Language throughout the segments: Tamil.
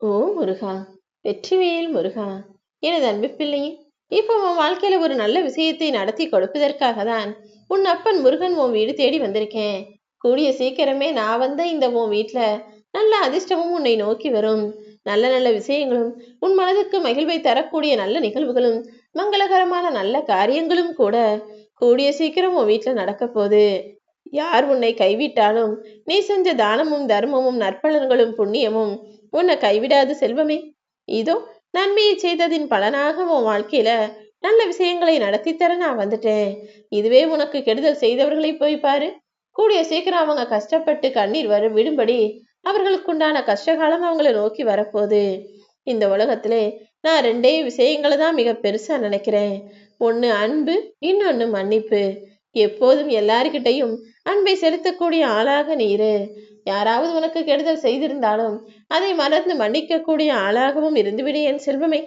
ஓ முருகா. வெற்றிவேல் முருகா. எனது அன்பு பிள்ளையே இப்போ உன் வாழ்க்கையில ஒரு நல்ல விஷயத்தை நடத்தி கொடுப்பதற்காக தான் உன் அப்பன் முருகன் உன் வீடு தேடி வந்திருக்கேன். கூடிய சீக்கிரமே நான் வந்த இந்த உன் வீட்டுல நல்ல அதிர்ஷ்டமும் உன்னை நோக்கி வரும். நல்ல நல்ல விஷயங்களும் உன் மனதுக்கு மகிழ்வை தரக்கூடிய நல்ல நிகழ்வுகளும் மங்களகரமான நல்ல காரியங்களும் கூட கூடிய சீக்கிரம் உன் வீட்டுல நடக்க போகுது. யார் உன்னை கைவிட்டாலும் நீ செஞ்ச தானமும் தர்மமும் நற்பலன்களும் புண்ணியமும் உன்னை கைவிடாது செல்வமே. இதோ நன்மையை செய்ததின் பலனாக உன் வாழ்க்கையில நல்ல விஷயங்களை நடத்தி தர நான் வந்துட்டேன். இதுவே உனக்கு கெடுதல் செய்தவர்களை போய் பாரு. கூடிய சீக்கிரம் அவங்க கஷ்டப்பட்டு கண்ணீர் வரும் விடும்படி அவர்களுக்குண்டான கஷ்டகாலம் அவங்கள நோக்கி வரப்போகுது. இந்த உலகத்திலே நான் ரெண்டே விஷயங்களை தான் மிக பெருசா நினைக்கிறேன். ஒன்று அன்பு இன்னொன்று மன்னிப்பு. எப்போதும் எல்லாருக்கிட்டையும் அன்பை செலுத்தக்கூடிய ஆளாக நீரு யாராவது உனக்கு கெடுதல் செய்திருந்தாலும் அதை மறந்து மன்னிக்கக்கூடிய ஆளாகவும் இருந்துவிடு என் செல்வமே.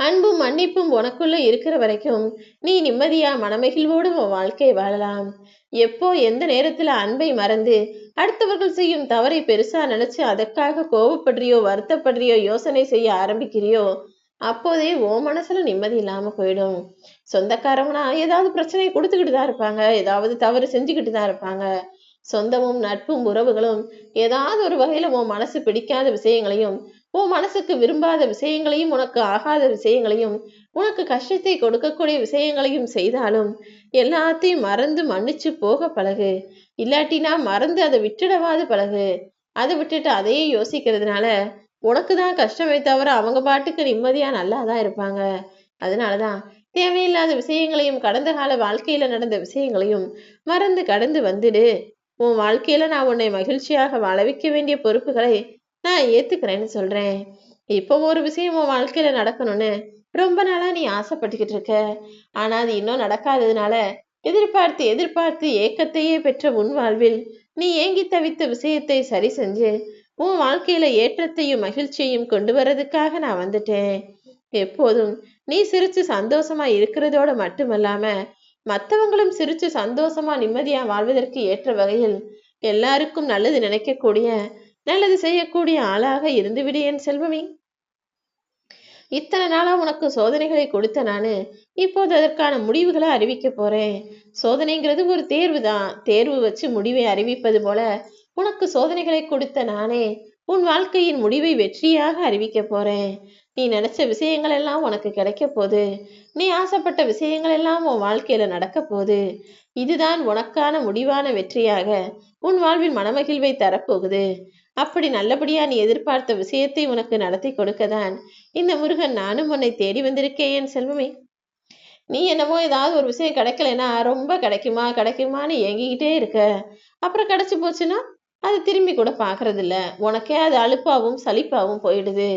அன்பும் மன்னிப்பும் உனக்குள்ள இருக்கிற வரைக்கும் நீ நிம்மதியா மனமகிழ்வோடு உன் வாழ்க்கை வாழலாம். எப்போ எந்த நேரத்துல அன்பை மறந்து அடுத்தவர்கள் செய்யும் தவறை பெருசா நினைச்சு அதற்காக கோவப்படுறியோ வருத்தப்படுறியோ யோசனை செய்ய ஆரம்பிக்கிறியோ அப்போதே ஓ மனசுல நிம்மதி இல்லாம போயிடும். சொந்தக்காரவனா ஏதாவது பிரச்சனை கொடுத்துக்கிட்டு தான் இருப்பாங்க. ஏதாவது தவறு செஞ்சுக்கிட்டு தான் இருப்பாங்க. சொந்தமும் நட்பும் உறவுகளும் ஏதாவது ஒரு வகையில உன் மனசு பிடிக்காத விஷயங்களையும் உன் மனசுக்கு விரும்பாத விஷயங்களையும் உனக்கு ஆகாத விஷயங்களையும் உனக்கு கஷ்டத்தை கொடுக்கக்கூடிய விஷயங்களையும் செய்தாலும் எல்லாத்தையும் மறந்து மன்னிச்சு போக பழகு. இல்லாட்டினா மறந்து அதை விட்டுடவாது பழகு. அதை விட்டுட்டு அதையே யோசிக்கிறதுனால உனக்கு தான் கஷ்டமே தவிர அவங்க பாட்டுக்கு நிம்மதியா நல்லா தான் இருப்பாங்க. அதனாலதான் தேவையில்லாத விஷயங்களையும் கடந்த கால வாழ்க்கையில நடந்த விஷயங்களையும் மறந்து கடந்து வந்துடு. உன் வாழ்க்கையில நான் உன்னை மகிழ்ச்சியாக வாழ வைக்க வேண்டிய பொறுப்புகளை நான் ஏத்துக்கிறேன்னு சொல்றேன். இப்போ ஒரு விஷயம் உன் வாழ்க்கையில நடக்கணும்னு ரொம்ப நாளா நீ ஆசைப்பட்டுக்கிட்டு இருக்க. ஆனா அது இன்னும் நடக்காததுனால எதிர்பார்த்து எதிர்பார்த்து ஏக்கத்தையே பெற்ற உன் வாழ்வில் நீ ஏங்கி தவித்த விஷயத்தை சரி செஞ்சு உன் வாழ்க்கையில ஏற்றத்தையும் மகிழ்ச்சியையும் கொண்டு வர்றதுக்காக நான் வந்துட்டேன். எப்போதும் நீ சிரிச்சு சந்தோஷமா இருக்கிறதோட மட்டுமல்லாம மற்றவங்களும் சிரிச்சு சந்தோஷமா நிம்மதியா வாழ்வதற்கு ஏற்ற வகையில் எல்லாருக்கும் நல்லது நினைக்கக்கூடிய நல்லது செய்யக்கூடிய ஆளாக இருந்துவிடு என் செல்வமே. இத்தனை நாளா உனக்கு சோதனைகளை கொடுத்த நானு இப்போது அதற்கான முடிவுகளை அறிவிக்க போறேன். சோதனைங்கிறது ஒரு தேர்வு தான் தேர்வு வச்சு முடிவை அறிவிப்பது போல உனக்கு சோதனைகளை கொடுத்த நானே உன் வாழ்க்கையின் முடிவை வெற்றியாக அறிவிக்க போறேன். நீ நினைச்ச விஷயங்கள் எல்லாம் உனக்கு கிடைக்க போகுது. நீ ஆசைப்பட்ட விஷயங்கள் எல்லாம் உன் வாழ்க்கையில நடக்க போகுது. இதுதான் உனக்கான முடிவான வெற்றியாக உன் வாழ்வில் மனமகிழ்வை தரப்போகுது. அப்படி நல்லபடியா நீ எதிர்பார்த்த விஷயத்தை உனக்கு நடத்தி கொடுக்கதான் இந்த முருகன் நானும் உன்னை தேடி வந்திருக்கேன் என் செல்வமே. நீ என்னமோ ஏதாவது ஒரு விஷயம் கிடைக்கலன்னா ரொம்ப கிடைக்குமா கிடைக்குமான்னு ஏங்கிக்கிட்டே இருக்க. அப்புறம் கிடைச்சு போச்சுன்னா அது திரும்பி கூட பாக்குறது இல்ல உனக்கே அது அலுப்பாவும் சலிப்பாவும் போயிடுது.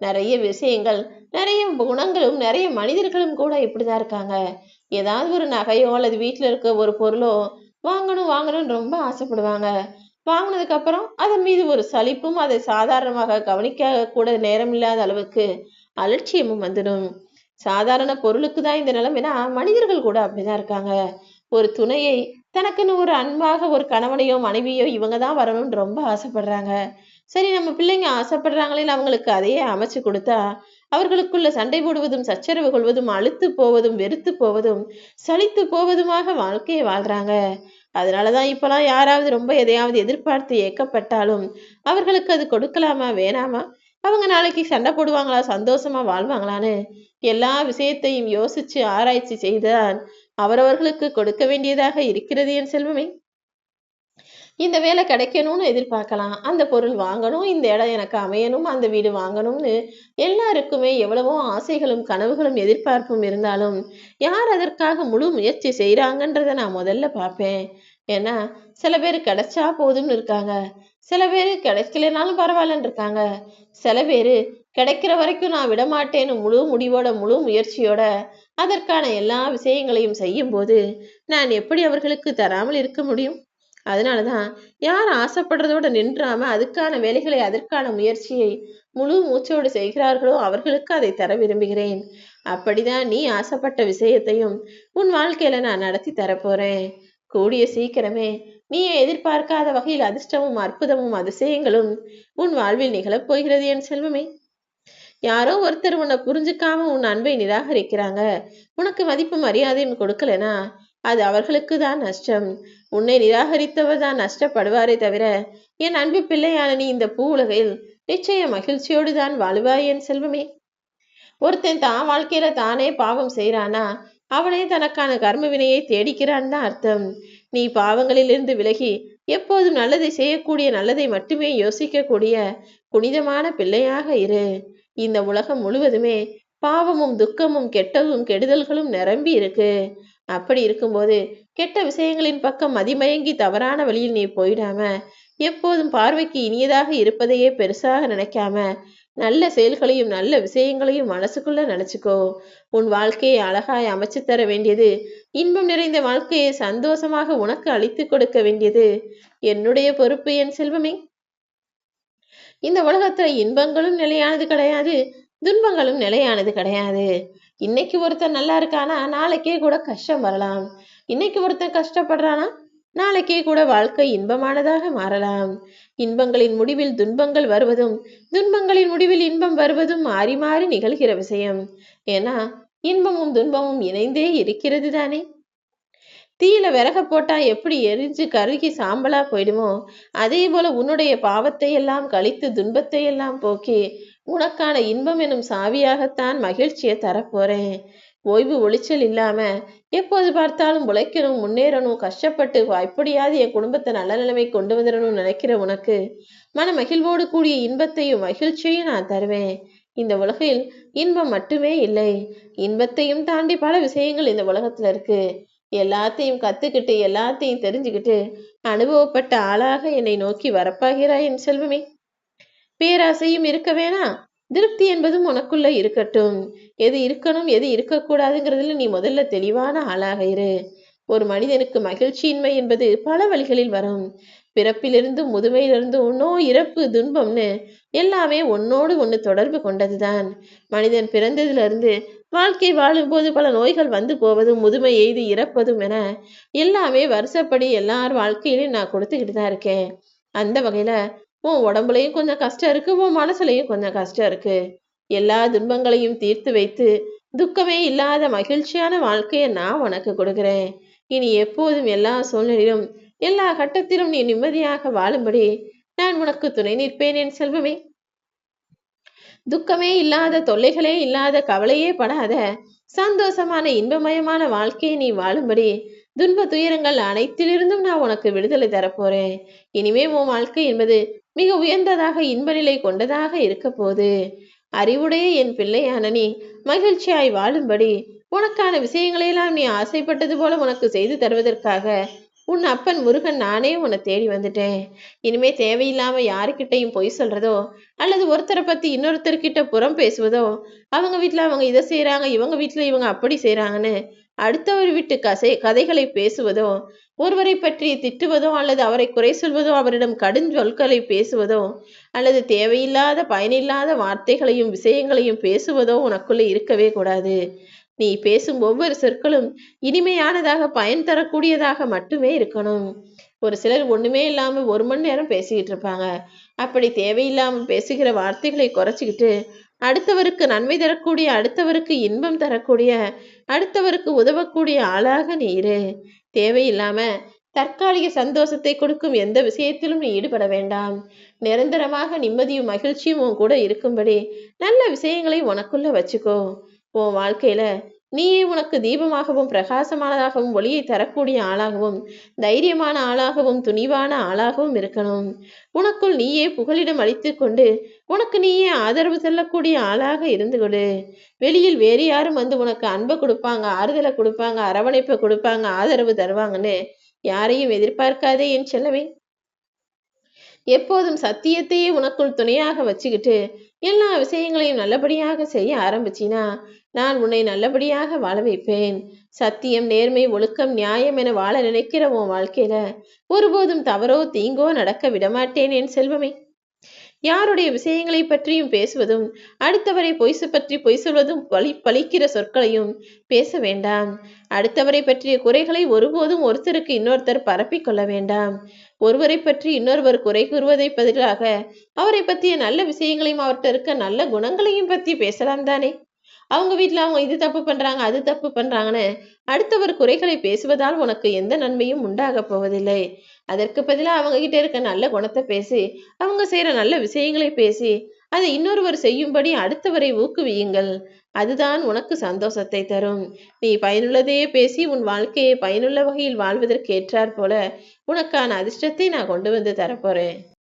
நிறைய விஷயங்கள் நிறைய குணங்களும் நிறைய மனிதர்களும் கூட இப்படிதான் இருக்காங்க. ஏதாவது ஒரு நகையோ அல்லது வீட்டில் இருக்க ஒரு பொருளோ வாங்கணும் வாங்கணும்னு ரொம்ப ஆசைப்படுவாங்க. வாங்கினதுக்கு அப்புறம் அதன் மீது ஒரு சலிப்பும் அதை சாதாரணமாக கவனிக்க கூட நேரம் இல்லாத அளவுக்கு அலட்சியமும் வந்துடும். சாதாரண பொருளுக்கு தான் இந்த நிலைமைனா மனிதர்கள் கூட அப்படிதான் இருக்காங்க. ஒரு துணையை தனக்குன்னு ஒரு அன்பாக ஒரு கணவனையோ மனைவியோ இவங்க தான் வரணும்னு ரொம்ப ஆசைப்படுறாங்க. சரி நம்ம பிள்ளைங்க ஆசைப்படுறாங்களேன்னு அவங்களுக்கு அதையே அமைச்சு கொடுத்தா அவர்களுக்குள்ள சண்டை போடுவதும் சச்சரவு கொள்வதும் அழுத்து போவதும் வெறுத்து போவதும் சலித்து போவதுமாக வாழ்க்கையை வாழ்றாங்க. அதனாலதான் இப்பெல்லாம் யாராவது ரொம்ப எதையாவது எதிர்பார்த்து ஏக்கப்பட்டாலும் அவர்களுக்கு அது கொடுக்கலாமா வேணாமா? அவங்க நாளைக்கு சண்டை போடுவாங்களா சந்தோஷமா வாழ்வாங்களான்னு எல்லா விஷயத்தையும் யோசிச்சு ஆராய்ச்சி செய்தால் அவரவர்களுக்கு கொடுக்க வேண்டியதாக இருக்கிறது என் செல்வமே. இந்த வேலை கிடைக்கணும்னு எதிர்பார்க்கலாம். அந்த பொருள் வாங்கணும் இந்த இடம் எனக்கு அமையணும் அந்த வீடு வாங்கணும்னு எல்லாருக்குமே எவ்வளவோ ஆசைகளும் கனவுகளும் எதிர்பார்ப்பும் இருந்தாலும் யார் அதற்காக முழு முயற்சி செய்கிறாங்கன்றத நான் முதல்ல பார்ப்பேன். ஏன்னா சில பேர் கிடைச்சா போதும்னு இருக்காங்க. சில பேர் கிடைக்கலனாலும் பரவாயில்லன்னு இருக்காங்க. சில பேர் கிடைக்கிற வரைக்கும் நான் விடமாட்டேன்னு முழு முடிவோட முழு முயற்சியோட அதற்கான எல்லா விஷயங்களையும் செய்யும் போது நான் எப்படி அவர்களுக்கு தராமல் இருக்க முடியும்? அதனாலதான் யார் ஆசைப்படுறதோட நின்றாம அதுக்கான வேலைகளை அதற்கான முயற்சியை முழு மூச்சோடு செய்கிறார்களோ அவர்களுக்கு அதை தர விரும்புகிறேன். அப்படிதான் நீ ஆசைப்பட்ட விஷயத்தையும் உன் வாழ்க்கையில நான் நடத்தி தரப்போறேன். கூடிய சீக்கிரமே நீயே எதிர்பார்க்காத வகையில் அதிர்ஷ்டமும் அற்புதமும் அதிசயங்களும் உன் வாழ்வில் நிகழப் போகிறது என் செல்வமே. யாரோ ஒருத்தர் உன்னை புரிஞ்சுக்காம உன் அன்பை நிராகரிக்கிறாங்க. உனக்கு மதிப்பு மரியாதையும் கொடுக்கலனா அது அவர்களுக்கு தான் நஷ்டம். உன்னை நிராகரித்தவர் தான் நஷ்டப்படுவாரே தவிர என் அன்பு பிள்ளையான நீ இந்த பூ உலகில் நிச்சய மகிழ்ச்சியோடு தான் வாழுவாய் என் செல்வமே. ஒருத்தன் தான் வாழ்க்கையில தானே பாவம் செய்யறானா அவனே தனக்கான கர்ம வினையை தேடிக்கிறான் தான் அர்த்தம். நீ பாவங்களிலிருந்து விலகி எப்போதும் நல்லதை செய்யக்கூடிய நல்லதை மட்டுமே யோசிக்கக்கூடிய புனிதமான பிள்ளையாக இரு. இந்த உலகம் முழுவதுமே பாவமும் துக்கமும் கெட்டதும் கெடுதல்களும் நிரம்பி இருக்கு. அப்படி இருக்கும்போது கெட்ட விஷயங்களின் பக்கம் மதிமயங்கி தவறான வழியில் நீ போயிடாம எப்போதும் பார்வைக்கு இனியதாக இருப்பதையே பெருசாக நினைக்காம நல்ல செயல்களையும் நல்ல விஷயங்களையும் மனசுக்குள்ள நினைச்சுக்கோ. உன் வாழ்க்கையை அழகாய் அமைச்சு தர வேண்டியது இன்பம் நிறைந்த வாழ்க்கையை சந்தோஷமாக உனக்கு அளித்து கொடுக்க வேண்டியது. என்னுடைய பொறுப்பு என் செல்வமே. இந்த உலகத்துல இன்பங்களும் நிலையானது கிடையாது துன்பங்களும் நிலையானது கிடையாது. இன்னைக்கு ஒருத்தன் நல்லா இருக்கானா? நாளைக்கே கூட கஷ்டம் வரலாம். இன்னைக்கு ஒருத்தன் கஷ்டப்படுறானா? நாளைக்கே கூட வாழ்க்கை இன்பமானதாக மாறலாம். இன்பங்களின் முடிவில் துன்பங்கள் வருவதும் துன்பங்களின் முடிவில் இன்பம் வருவதும் மாறி மாறி நிகழ்கிற விஷயம். ஏன்னா இன்பமும் துன்பமும் இணைந்தே இருக்கிறது தானே தீயில விறக போட்டா எப்படி எரிஞ்சு கருகி சாம்பலா போயிடுமோ? அதே போல உன்னுடைய பாவத்தை எல்லாம் கழித்து துன்பத்தை எல்லாம் போக்கி உனக்கான இன்பம் எனும் சாவியாகத்தான் மகிழ்ச்சியை தரப்போறேன். ஓய்வு ஒளிச்சல் இல்லாம எப்போது பார்த்தாலும் உழைக்கணும் முன்னேறணும் கஷ்டப்பட்டு எப்படியாவது என் குடும்பத்தை நல்ல நிலைமை கொண்டு வந்துடணும்னு நினைக்கிற உனக்கு மன மகிழ்வோடு கூடிய இன்பத்தையும் மகிழ்ச்சியையும் நான் தருவேன். இந்த உலகில் இன்பம் மட்டுமே இல்லை இன்பத்தையும் தாண்டி பல விஷயங்கள் இந்த உலகத்துல இருக்கு. எல்லாத்தையும் கத்துக்கிட்டு எல்லாத்தையும் தெரிஞ்சுக்கிட்டு அனுபவப்பட்ட ஆளாக என்னை நோக்கி வரப்பாகிறாய் என் செல்வமே. பேராசையும் இருக்க வேணாம் திருப்தி என்பதும் உனக்குள்ள இருக்கட்டும். எது இருக்கணும் எது இருக்கக்கூடாதுங்கிறதுல நீ முதல்ல தெளிவான ஆளாக இரு. ஒரு மனிதனுக்கு மகிழ்ச்சியின்மை என்பது பல வழிகளில் வரும். பிறப்பிலிருந்தும் முதுமையிலிருந்தும் நோய் இறப்பு துன்பம்னு எல்லாமே ஒன்னோடு ஒன்று தொடர்பு கொண்டதுதான். மனிதன் பிறந்ததிலிருந்து வாழ்க்கை வாழும்போது பல நோய்கள் வந்து போவதும் முதுமை எய்து இறப்பதும் என எல்லாமே வருஷப்படி எல்லார் வாழ்க்கையிலையும் நான் கொடுத்துக்கிட்டு தான் இருக்கேன். அந்த வகையில உன் உடம்புலையும் கொஞ்சம் கஷ்டம் இருக்கு உன் மனசுலையும் கொஞ்சம் கஷ்டம் இருக்கு. எல்லா துன்பங்களையும் தீர்த்து வைத்து துக்கமே இல்லாத மகிழ்ச்சியான வாழ்க்கையை நான் உனக்கு கொடுக்குறேன். இனி எப்போதும் எல்லா சூழ்நிலையிலும் எல்லா கட்டத்திலும் நீ நிம்மதியாக வாழும்படி நான் உனக்கு துணை நிற்பேன் என் செல்வமே. துக்கமே இல்லாத தொல்லைகளே இல்லாத கவலையே படாத சந்தோஷமான இன்பமயமான வாழ்க்கையை நீ வாழும்படி துன்ப துயரங்கள் அனைத்திலிருந்தும் நான் உனக்கு விடுதலை தரப்போறேன். இனிமே உன் வாழ்க்கை என்பது மிக உயர்ந்ததாக இன்பநிலை கொண்டதாக இருக்க போது அறிவுடைய என் பிள்ளையான நீ மகிழ்ச்சியாய் வாழும்படி உனக்கான விஷயங்களையெல்லாம் நீ ஆசைப்பட்டது போல உனக்கு செய்து தருவதற்காக உன் அப்பன் முருகன் நானே உன்னை தேடி வந்துட்டேன். இனிமே தேவையில்லாம யாருக்கிட்டையும் பொய் சொல்றதோ அல்லது ஒருத்தரை பத்தி இன்னொருத்தர்கிட்ட புறம் பேசுவதோ அவங்க வீட்டுல அவங்க இதை செய்யறாங்க இவங்க வீட்டுல இவங்க அப்படி செய்யறாங்கன்னு அடுத்தவர் வீட்டு கசை கதைகளை பேசுவதோ ஒருவரை பற்றி திட்டுவதோ அல்லது அவரை குறை சொல்வதோ அவரிடம் கடுஞ்சொற்களை பேசுவதோ அல்லது தேவையில்லாத பயனில்லாத வார்த்தைகளையும் விஷயங்களையும் பேசுவதோ உனக்குள்ள இருக்கவே கூடாது. நீ பேசும் ஒவ்வொரு சொற்களும் இனிமையானதாக பயன் தரக்கூடியதாக மட்டுமே இருக்கணும். ஒரு சிலர் ஒண்ணுமே இல்லாம ஒரு மணி நேரம் பேசிக்கிட்டு இருப்பாங்க. அப்படி தேவையில்லாம பேசுகிற வார்த்தைகளை குறைச்சிக்கிட்டு அடுத்தவருக்கு நன்மை தரக்கூடிய அடுத்தவருக்கு இன்பம் தரக்கூடிய அடுத்தவருக்கு உதவக்கூடிய ஆளாக நீ இரு. தேவையில்லாம தற்காலிக சந்தோஷத்தை கொடுக்கும் எந்த விஷயத்திலும் நீ ஈடுபட வேண்டாம். நிரந்தரமாக நிம்மதியும் மகிழ்ச்சியும் உன் கூட இருக்கும்படி நல்ல விஷயங்களை உனக்குள்ள வச்சுக்கோ. உன் வாழ்க்கையில நீயே உனக்கு தீபமாகவும் பிரகாசமானதாகவும் ஒளியை தரக்கூடிய ஆளாகவும் தைரியமான ஆளாகவும் துணிவான ஆளாகவும் இருக்கணும். உனக்குள் நீயே புகலிடம் அளித்து கொண்டு உனக்கு நீயே ஆதரவு செல்லக்கூடிய ஆளாக இருந்து கொடு. வெளியில் வேறு யாரும் வந்து உனக்கு அன்பை கொடுப்பாங்க ஆறுதலை கொடுப்பாங்க அரவணைப்பை கொடுப்பாங்க ஆதரவு தருவாங்கன்னு யாரையும் எதிர்பார்க்காதே என் செல்லவே எப்போதும் சத்தியத்தையே உனக்குள் துணையாக வச்சுக்கிட்டு எல்லா விஷயங்களையும் நல்லபடியாக செய்ய ஆரம்பிச்சினா நான் உன்னை நல்லபடியாக வாழ வைப்பேன். சத்தியம் நேர்மை ஒழுக்கம் நியாயம் என வாழ நினைக்கிற உன் வாழ்க்கையில ஒருபோதும் தவறோ தீங்கோ நடக்க விடமாட்டேன் என் செல்வமே. யாருடைய விஷயங்களை பற்றியும் பேசுவதும் அடுத்தவரை பொய்சு பற்றி பொய் சொல்வதும் பழி பழிக்கிற சொற்களையும் பேச வேண்டாம். அடுத்தவரை பற்றிய குறைகளை ஒருபோதும் ஒருத்தருக்கு இன்னொருத்தர் பரப்பிக் கொள்ள வேண்டாம். ஒருவரை பற்றி இன்னொருவர் குறை கூறுவதை பதிலாக அவரை பற்றிய நல்ல விஷயங்களையும் அவர்கிட்ட இருக்க நல்ல குணங்களையும் பற்றி பேசலாம் தானே. அவங்க வீட்டில் அவங்க இது தப்பு பண்ணுறாங்க அது தப்பு பண்ணுறாங்கன்னு அடுத்தவர் குறைகளை பேசுவதால் உனக்கு எந்த நன்மையும் உண்டாக போவதில்லை. அதற்கு பதிலாக அவங்க கிட்ட இருக்க நல்ல குணத்தை பேசி அவங்க செய்கிற நல்ல விஷயங்களை பேசி அதை இன்னொருவர் செய்யும்படி அடுத்தவரை ஊக்குவியுங்கள். அதுதான் உனக்கு சந்தோஷத்தை தரும். நீ பயனுள்ளதையே பேசி உன் வாழ்க்கையை பயனுள்ள வகையில் வாழ்வதற்கு ஏற்றாற் போல உனக்கான அதிர்ஷ்டத்தை நான் கொண்டு வந்து தரப்போறேன்